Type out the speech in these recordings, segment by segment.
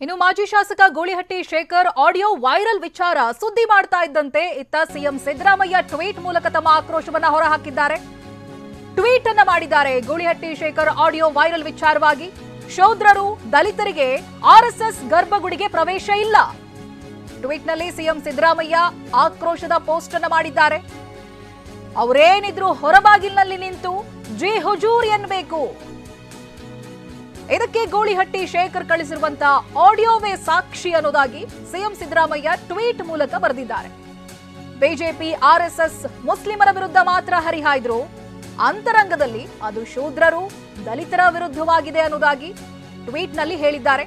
ಇನ್ನು ಮಾಜಿ ಶಾಸಕ ಗೋಳಿಹಟ್ಟಿ ಶೇಖರ್ ಆಡಿಯೋ ವೈರಲ್ ವಿಚಾರ ಸುದ್ದಿ ಮಾಡ್ತಾ ಇದ್ದಂತೆ ಇತ್ತ ಸಿಎಂ ಸಿದ್ದರಾಮಯ್ಯ ಟ್ವೀಟ್ ಮೂಲಕ ತಮ್ಮ ಆಕ್ರೋಶವನ್ನ ಹೊರಹಾಕಿದ್ದಾರೆ. ಟ್ವೀಟ್ ಅನ್ನ ಮಾಡಿದ್ದಾರೆ ಗೋಳಿಹಟ್ಟಿ ಶೇಖರ್ ಆಡಿಯೋ ವೈರಲ್ ವಿಚಾರವಾಗಿ. ಶೌದ್ರರು, ದಲಿತರಿಗೆ ಆರ್ಎಸ್ಎಸ್ ಗರ್ಭಗುಡಿಗೆ ಪ್ರವೇಶ ಇಲ್ಲ. ಟ್ವೀಟ್ನಲ್ಲಿ ಸಿಎಂ ಸಿದ್ದರಾಮಯ್ಯ ಆಕ್ರೋಶದ ಪೋಸ್ಟ್ ಅನ್ನ ಮಾಡಿದ್ದಾರೆ. ಅವರೇನಿದ್ರು ಹೊರಬಾಗಿಲಿನಲ್ಲಿ ನಿಂತು ಜಿ ಹುಜೂರ್ ಎನ್ಬೇಕು. ಇದಕ್ಕೆ ಗೋಳಿಹಟ್ಟಿ ಶೇಖರ್ ಕಳಿಸಿರುವಂತಹ ಆಡಿಯೋವೇ ಸಾಕ್ಷಿ ಅನ್ನೋದಾಗಿ ಸಿಎಂ ಸಿದ್ದರಾಮಯ್ಯ ಟ್ವೀಟ್ ಮೂಲಕ ಬರೆದಿದ್ದಾರೆ. ಬಿಜೆಪಿ ಆರ್ಎಸ್ಎಸ್ ಮುಸ್ಲಿಮರ ವಿರುದ್ಧ ಮಾತ್ರ ಹರಿಹಾಯ್ದ್ರು. ಅಂತರಂಗದಲ್ಲಿ ಅದು ಶೂದ್ರರು, ದಲಿತರ ವಿರುದ್ಧವಾಗಿದೆ ಅನ್ನೋದಾಗಿ ಟ್ವೀಟ್ನಲ್ಲಿ ಹೇಳಿದ್ದಾರೆ.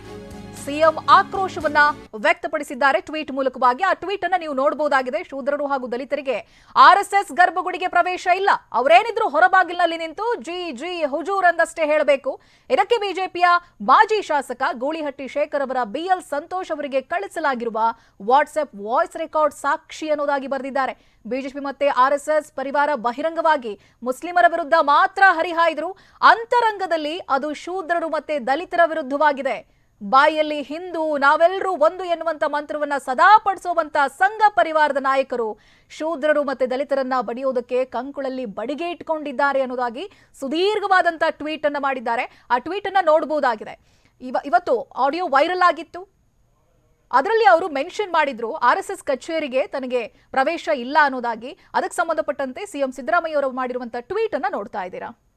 ಸಿಎಂ ಆಕ್ರೋಶವನ್ನ ವ್ಯಕ್ತಪಡಿಸಿದ್ದಾರೆ. ಟ್ವೀಟ್ ಮೂಲಕವಾಗಿ ಆ ಟ್ವೀಟ್ ಅನ್ನ ನೀವು ನೋಡಬಹುದಾಗಿದೆ ಶೂದ್ರರು ಹಾಗೂ ದಲಿತರಿಗೆ ಆರ್ಎಸ್ಎಸ್ ಗರ್ಭಗುಡಿಗೆ ಪ್ರವೇಶ ಇಲ್ಲ. ಅವರೇನಿದ್ರು ಹೊರಬಾಗಿಲಿನಲ್ಲಿ ನಿಂತು ಜಿ ಜಿ ಹುಜೂರ್ ಅಂದಷ್ಟೇ ಹೇಳಬೇಕು. ಇದಕ್ಕೆ ಬಿಜೆಪಿಯ ಮಾಜಿ ಶಾಸಕ ಗೂಳಿಹಟ್ಟಿ ಶೇಖರ್ ಅವರ ಬಿಎಲ್ ಸಂತೋಷ್ ಅವರಿಗೆ ಕಳಿಸಲಾಗಿರುವ ವಾಟ್ಸ್ಆಪ್ ವಾಯ್ಸ್ ರೆಕಾರ್ಡ್ ಸಾಕ್ಷಿ ಅನ್ನೋದಾಗಿ ಬರೆದಿದ್ದಾರೆ. ಬಿಜೆಪಿ ಮತ್ತೆ ಆರ್ಎಸ್ಎಸ್ ಪರಿವಾರ ಬಹಿರಂಗವಾಗಿ ಮುಸ್ಲಿಮರ ವಿರುದ್ಧ ಮಾತ್ರ ಹರಿಹಾಯ್ದ್ರು. ಅಂತರಂಗದಲ್ಲಿ ಅದು ಶೂದ್ರರು ಮತ್ತೆ ದಲಿತರ ವಿರುದ್ಧವಾಗಿದೆ. ಬಾಯಲ್ಲಿ ಹಿಂದೂ, ನಾವೆಲ್ಲರೂ ಒಂದು ಎನ್ನುವಂತ ಮಂತ್ರವನ್ನ ಸದಾ ಪಡಿಸುವಂತ ಸಂಘ ಪರಿವಾರದ ನಾಯಕರು. ಶೂದ್ರರು ಮತ್ತೆ ದಲಿತರನ್ನ ಬಡಿಯೋದಕ್ಕೆ ಕಂಕುಳಲ್ಲಿ ಬಡಿಗೆ ಇಟ್ಕೊಂಡಿದ್ದಾರೆ ಅನ್ನೋದಾಗಿ ಸುದೀರ್ಘವಾದಂತ ಟ್ವೀಟ್ ಅನ್ನ ಮಾಡಿದ್ದಾರೆ. ಆ ಟ್ವೀಟ್ ಅನ್ನ ನೋಡಬಹುದಾಗಿದೆ ಇವ, ಇವತ್ತು ಆಡಿಯೋ ವೈರಲ್ ಆಗಿತ್ತು. ಅದರಲ್ಲಿ ಅವರು ಮೆನ್ಷನ್ ಮಾಡಿದ್ರು ಆರ್ ಎಸ್ ಎಸ್ ಕಚೇರಿಗೆ ತನಗೆ ಪ್ರವೇಶ ಇಲ್ಲ ಅನ್ನೋದಾಗಿ. ಅದಕ್ಕೆ ಸಂಬಂಧಪಟ್ಟಂತೆ ಸಿಎಂ ಸಿದ್ದರಾಮಯ್ಯ ಅವರು ಮಾಡಿರುವಂತ ಟ್ವೀಟ್ ಅನ್ನ ನೋಡ್ತಾ ಇದ್ದೀರಾ?